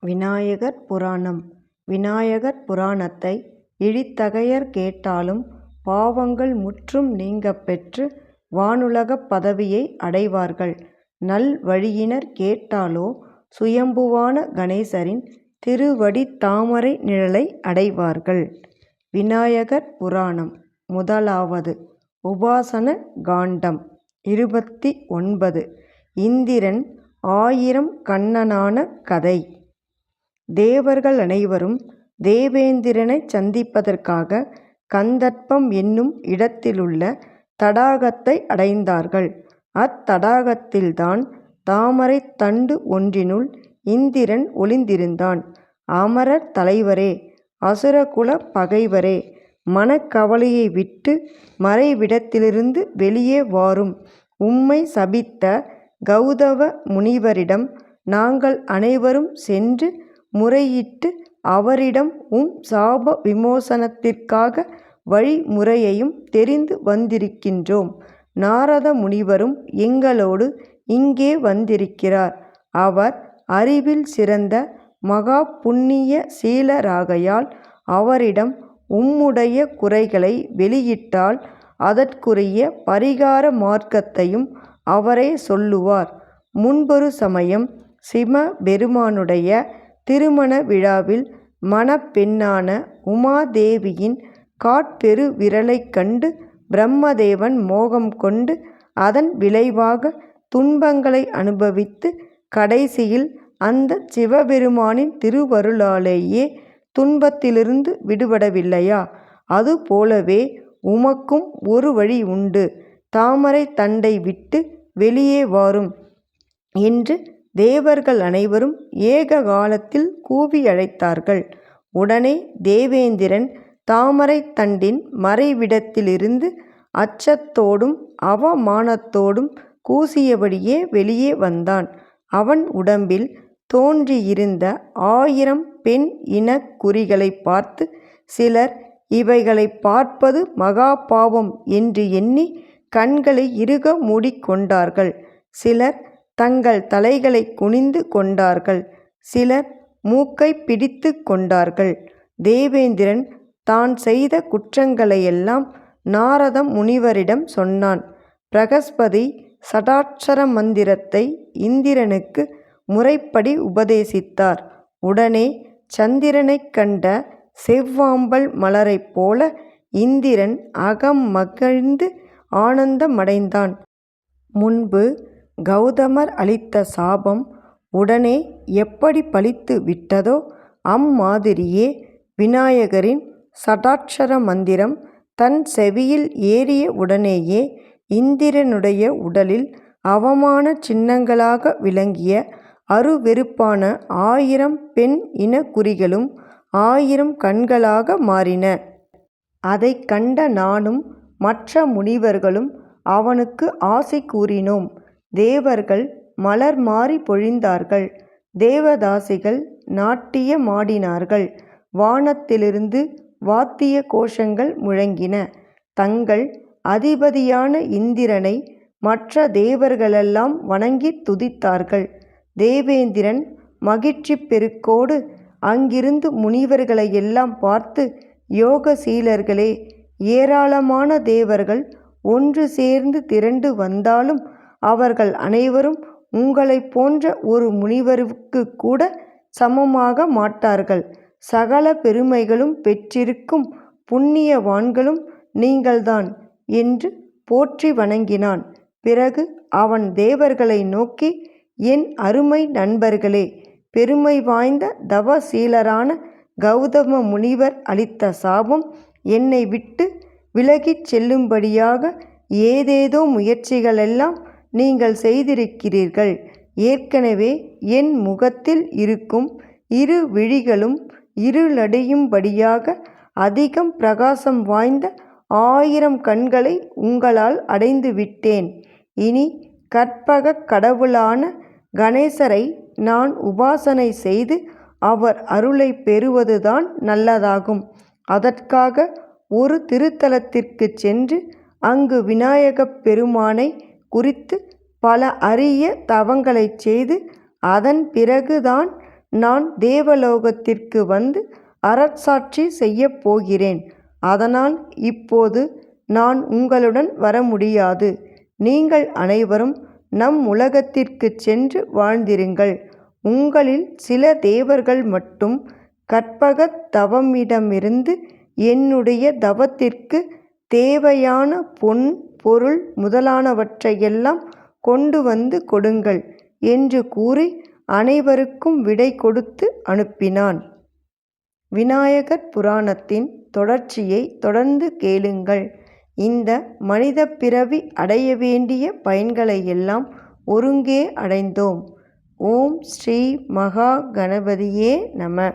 விநாயகர் புராணம் விநாயகர் புராணத்தை இழித்தகையர் கேட்டாலும் பாவங்கள் முற்றும் நீங்கப் பெற்று வானுலகப் பதவியை அடைவார்கள். நல் வழியினர் கேட்டாலோ சுயம்புவான கணேசரின் திருவடித் தாமரை நிழலை அடைவார்கள். விநாயகர் புராணம் முதலாவது உபாசன காண்டம் இருபத்தி ஒன்பது இந்திரன் ஆயிரம் கண்ணனான கதை தேவர்கள் அனைவரும் தேவேந்திரனைச் சந்திப்பதற்காக கந்தர்ப்பம் என்னும் இடத்திலுள்ள தடாகத்தை அடைந்தார்கள். அத்தடாகத்தில்தான் தாமரைத் தண்டு ஒன்றினுள் இந்திரன் ஒளிந்திருந்தான். அமரர் தலைவரே அசுரகுலப் பகைவரே மனக்கவலையை விட்டு மறைவிடத்திலிருந்து வெளியே வாரும். உம்மை சபித்த கௌதவ முனிவரிடம் நாங்கள் அனைவரும் சென்று முறையிட்டு அவரிடம் உம் சாப விமோசனத்திற்காக வழிமுறையையும் தெரிந்து வந்திருக்கின்றோம். நாரத முனிவரும் எங்களோடு இங்கே வந்திருக்கிறார். அவர் அறிவில் சிறந்த மகா புண்ணிய சீலராகையால் அவரிடம் உம்முடைய குறைகளை வெளியிட்டால் அதற்குரிய பரிகார மார்க்கத்தையும் அவரே சொல்லுவார். முன்பொரு சமயம் சிவபெருமானுடைய திருமண விழாவில் மணப்பெண்ணான உமாதேவியின் காட்பெரு விரலைக் கண்டு பிரம்மதேவன் மோகம் கொண்டு அதன் விளைவாக துன்பங்களை அனுபவித்து கடைசியில் அந்த சிவபெருமானின் திருவருளாலேயே துன்பத்திலிருந்து விடுபடவில்லையா? அதுபோலவே உமக்கும் ஒரு வழி உண்டு. தாமரை தண்டை விட்டு வெளியே வாரும் என்று தேவர்கள் அனைவரும் ஏக காலத்தில் கூவி அழைத்தார்கள் உடனே தேவேந்திரன் தாமரைத் தண்டின் மறைவிடத்திலிருந்து அச்சத்தோடும் அவமானத்தோடும் கூசியபடியே வெளியே வந்தான். அவன் உடம்பில் தோன்றியிருந்த ஆயிரம் பெண் இனக்குறிகளை பார்த்து சிலர் இவைகளை பார்ப்பது மகா பாவம் என்று எண்ணி கண்களை இறுக மூடிக்கொண்டார்கள் சிலர் தங்கள் தலைகளை குனிந்து கொண்டார்கள். சிலர் மூக்கை பிடித்து கொண்டார்கள். தேவேந்திரன் தான் செய்த குற்றங்களையெல்லாம் நாரதம் முனிவரிடம் சொன்னான். பிரகஸ்பதி சடாட்சர மந்திரத்தை இந்திரனுக்கு முறைப்படி உபதேசித்தார். உடனே சந்திரனைக் கண்ட செவ்வாம்பல் மலரைப் போல இந்திரன் அகம் மகிழ்ந்து ஆனந்தமடைந்தான். முன்பு கௌதமர் அளித்த சாபம் உடனே எப்படி பலித்து விட்டதோ அம்மாதிரியே விநாயகரின் சடாட்சர மந்திரம் தன் செவியில் ஏறிய உடனேயே இந்திரனுடைய உடலில் அவமான சின்னங்களாக விளங்கிய அருவெருப்பான ஆயிரம் பெண் இனக்குறிகளும் ஆயிரம் கண்களாக மாறின. அதைக் கண்ட நானும் மற்ற முனிவர்களும் அவனுக்கு ஆசை கூறினோம். தேவர்கள் மலர் மாறி பொழிந்தார்கள். தேவதாசிகள் நாட்டிய மாடினார்கள் வானத்திலிருந்து வாத்திய கோஷங்கள் முழங்கின. தங்கள் அதிபதியான இந்திரனை மற்ற தேவர்களெல்லாம் வணங்கி துதித்தார்கள். தேவேந்திரன் மகிழ்ச்சி பெருக்கோடு அங்கிருந்த முனிவர்களையெல்லாம் பார்த்து யோக சீலர்களே ஏராளமான தேவர்கள் ஒன்று சேர்ந்து திரண்டு வந்தாலும் அவர்கள் அனைவரும் உங்களைப் போன்ற ஒரு முனிவருக்குக்கூடச் சமமாக மாட்டார்கள். சகல பெருமைகளும் பெற்றிருக்கும் புண்ணியவான்களும் நீங்கள்தான் என்று போற்றி வணங்கினான். பிறகு அவன் தேவர்களை நோக்கி என் அருமை நண்பர்களே பெருமை வாய்ந்த தவசீலரான கௌதம முனிவர் அளித்த சாபம் என்னை விட்டு விலகிச் செல்லும்படியாக ஏதேதோ முயற்சிகளெல்லாம் நீங்கள் செய்திருக்கிறீர்கள். ஏற்கனவே என் முகத்தில் இருக்கும் இரு விழிகளும் இருளடையும்படியாக அதிகம் பிரகாசம் வாய்ந்த ஆயிரம் கண்களை உங்களால் அடைந்து விட்டேன். இனி கற்பகக் கடவுளான கணேசரை நான் உபாசனை செய்து அவர் அருளை பெறுவதுதான் நல்லதாகும். அதற்காக ஒரு திருத்தலத்திற்குச் சென்று அங்கு விநாயகப் பெருமானை குறித்து பல அரிய தவங்களைச் செய்து அதன் பிறகுதான் நான் தேவலோகத்திற்கு வந்து அறச்சாட்சி செய்யப் போகிறேன். அதனால் இப்போது நான் உங்களுடன் வர முடியாது. நீங்கள் அனைவரும் நம் உலகத்திற்குச் சென்று வாழ்ந்திருங்கள். உங்களில் சில தேவர்கள் மட்டும் கற்பகத் தவமிடமிருந்து என்னுடைய தவத்திற்கு தேவையான பொன் பொருள் முதலானவற்றையெல்லாம் கொண்டு வந்து கொடுங்கள் என்று கூறி அனைவருக்கும் விடை கொடுத்து அனுப்பினான். விநாயகர் புராணத்தின் தொடர்ச்சியை தொடர்ந்து கேளுங்கள். இந்த மனிதப் பிறவி அடைய வேண்டிய பயன்களையெல்லாம் ஒருங்கே அடைந்தோம். ஓம் ஸ்ரீ மகா கணபதியே நம